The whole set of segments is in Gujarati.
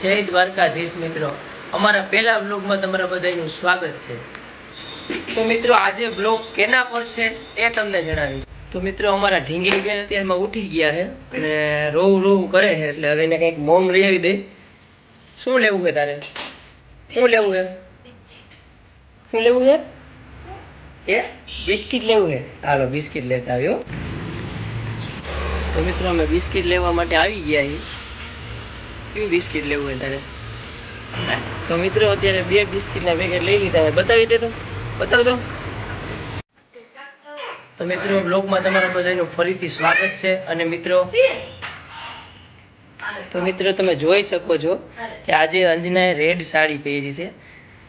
જય દ્વારકાધીશ મિત્રો. અમારા પહેલા બ્લોગમાં તમારા બધાનું સ્વાગત છે. તો મિત્રો, આજે બ્લોગ કેના પર છે એ તમને જણાવીશ. તો મિત્રો, અમારા ઢીંગી બેન અત્યારમાં ઉઠી ગયા છે અને રોવ રોવ કરે છે, એટલે હવે એને કંઈક મોમ લઈ દે. શું લેવું છે તારે? શું લેવું છે? શું લેવું છે? એ બિસ્કિટ લેવું છે. હાલો, બિસ્કિટ લેતા આવ્યો તો મિત્રો, અમે બિસ્કિટ લેવા માટે આવી ગયા છીએ. કયું બિસ્કિટ લેવું હોય તારે? તો મિત્રો અત્યારે બે બિસ્કિટના પેકેટ લઈ લીધા બતાવી દે તો. બતાવી દો તો મિત્રો બ્લોગમાં તમારા બધાનું ફરીથી સ્વાગત છે. અને મિત્રો તો મિત્રો તમે જોઈ શકો છો કે આજે અંજનાએ રેડ સાડી પહેરી છે.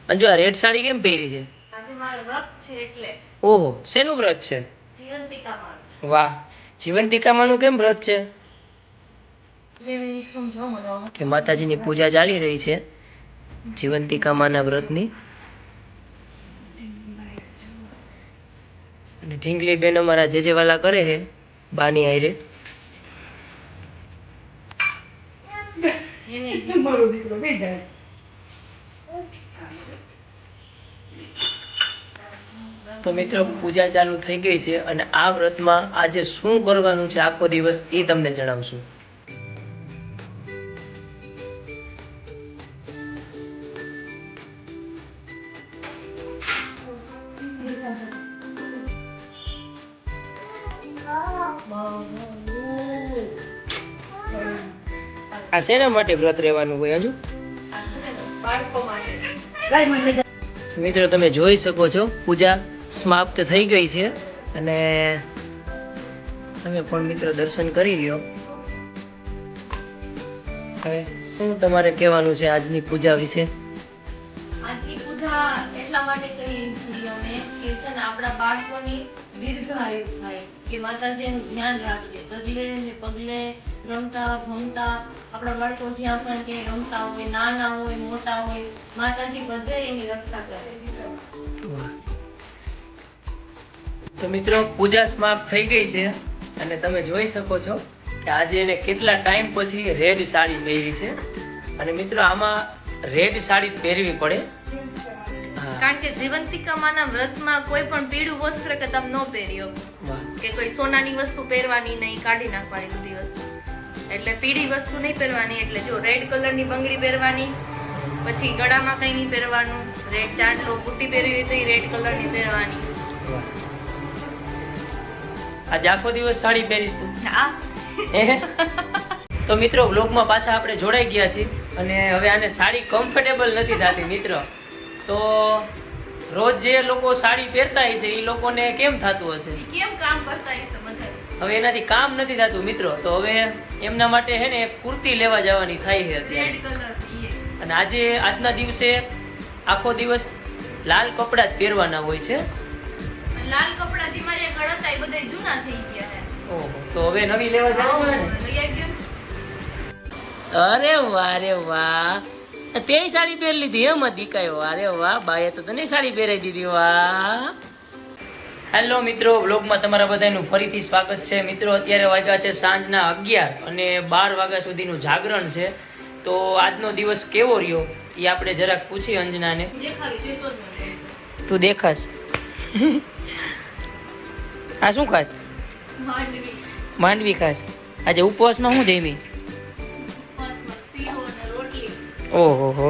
અંજુ આ રેડ સાડી કેમ પહેરી છે? ઓહો શેનું વ્રત છે? વાહ. જીવંતિકામાનું કેમ વ્રત છે? કે માતાજીની પૂજા ચાલી રહી છે. જીવંતિકા માના વ્રતની. અને ઢીંગલી બેન અમારા જે જે વાલા કરે છે બાની આયરે. તો મિત્રો પૂજા ચાલુ થઈ ગઈ છે અને આ વ્રતમાં આજે શું કરવાનું છે આખો દિવસ એ તમને જણાવશું. આ શેના માટે વ્રત રહેવાનું હોય હજુ? મિત્રો, તમે જોઈ શકો છો, પૂજા સમાપ્ત થઈ ગઈ છે અને તમે પણ મિત્રો દર્શન કરી લ્યો. હવે શું તમારે કહેવાનું છે આજની પૂજા વિશે? આજની પૂજા એટલા માટે કરી અમે કે છે ને આપણા બાળકોની દીર્ઘાયુ થાય. કે માતાજીનું ધ્યાન રાખીએ. પગલે ને પગલે રમતા, ભમતા, આપણા બાળકો જ્યાં પણ કે રમતા હોય, નાના હોય, મોટા હોય, માતાજી બધે એની રક્ષા કરે. તો મિત્રો, પૂજા સમાપ્ત થઈ ગઈ છે અને તમે જોઈ શકો છો કે આજે એને કેટલા ટાઈમ પછી રેડ સાડી પહેરી છે. અને મિત્રો, આમાં રેડ સાડી પહેરવી પડે. કારણ કે જીવંતિકા માના વ્રતમાં કોઈ પણ પીળું વસ્ત્ર કે તમે ન પહેર્યો. કે કોઈ સોનાની વસ્તુ પહેરવાની નહીં કાઢી નાખવાની બધી વસ્તુ. એટલે પીળી વસ્તુ નહીં પહેરવાની એટલે જો રેડ કલરની બંગડી પહેરવાની પછી ગળામાં કંઈ નહીં પહેરવાનું રેડ ચાંદલો બુટ્ટી પહેરવી હોય તો એ રેડ કલરની પહેરવાની. આજે આખો દિવસ સાડી પહેરીશ તું. આ તો મિત્રો વ્લોગમાં પાછા આપણે જોડાઈ ગયા છીએ અને હવે આને સાડી કમ્ફર્ટેબલ નથી થતી મિત્રો. તો રોજ જે લોકો સાડી પહેરતા છે એ લોકોને કેમ થતું હશે? કેમ કામ કરતા હશે બધા? હવે એનાથી કામ નથી થતું મિત્રો. તો હવે એમના માટે હે ને એક કુર્તી લેવા જવાની થાય છે અત્યારે. અને આજે આજના દિવસે આખો દિવસ લાલ કપડાં જ પહેરવાના હોય છે. લાલ કપડાં જે મારે આગળ હતા એ બધા જૂના થઈ ગયા છે ઓહો તો હવે નવી લેવા જવું ને? અરે વાહ રે વાહ. તેની સાડી પહેરી લીધી. એમ દીકાયો. અરે વાહ બાએ તો તને સાડી પહેરાઈ દીધી. વાહ. હેલો મિત્રો વ્લોગમાં તમારા બધાનું ફરીથી સ્વાગત છે. મિત્રો અત્યારે વાગ્યા છે સાંજના અગિયાર અને બાર વાગ્યા સુધીનું જાગરણ છે. તો આજનો દિવસ કેવો રહ્યો? એ આપણે જરાક પૂછી અંજનાને. તું દેખાશ. આ શું ખાસ માંડવી. માંડવી ખાસ આજે ઉપવાસમાં શું જમી? ઓહો. હો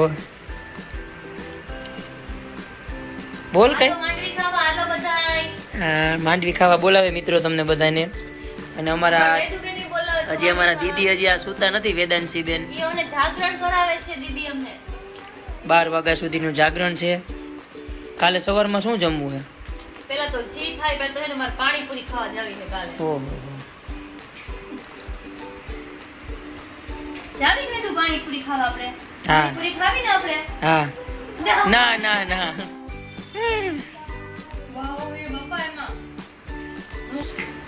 બોલ કઈ? માંડવી ખાવા હાલો બધાય. હા, માંડવી ખાવા બોલાવે મિત્રો તમને બધાને. અને અમારા હજી અમારા દીદી હજી આ સૂતા નથી વેદાંશી બેન જાગરણ કરાવે છે દીદી અમને. બાર વાગ્યા સુધીનું જાગરણ છે. કાલે સવારમાં શું જમવું છે પેલા તો જી થાય પેલા તો એને મારે પાણીપુરી ખાવા જાવી છે કાલે. ઓહો. જાવી ને તું પાણીપુરી ખાવા આપણે? હા. ખાવી ને આપણે? હા. ના ના ના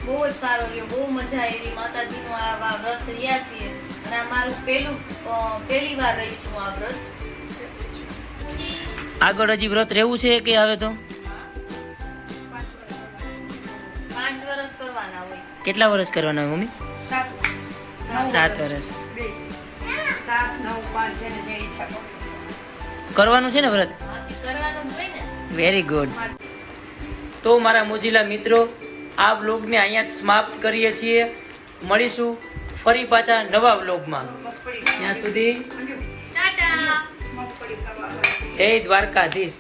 બહુ જ સારો રહ્યો બહુ મજા આવી માતાજીનું આ આ વ્રત રહ્યા છીએ. અને આ મારું પહેલું પહેલી વાર રહી છું આ વ્રત. આગળ હજી વ્રત રહેવું છે કે હવે તો? પાંચ વર્ષ કરવાના હોય. કેટલા વર્ષ કરવાના હોય મમ્મી? સાત વર્ષ સાત કરવાનું છે ને વ્રત? વેરી ગુડ તો મારા મોજીલા મિત્રો આ વ્લોગને અહીંયા જ સમાપ્ત કરીએ છીએ. મળીશું ફરી પાછા નવા વ્લોગમાં. ત્યાં સુધી જય દ્વારકાધીશ.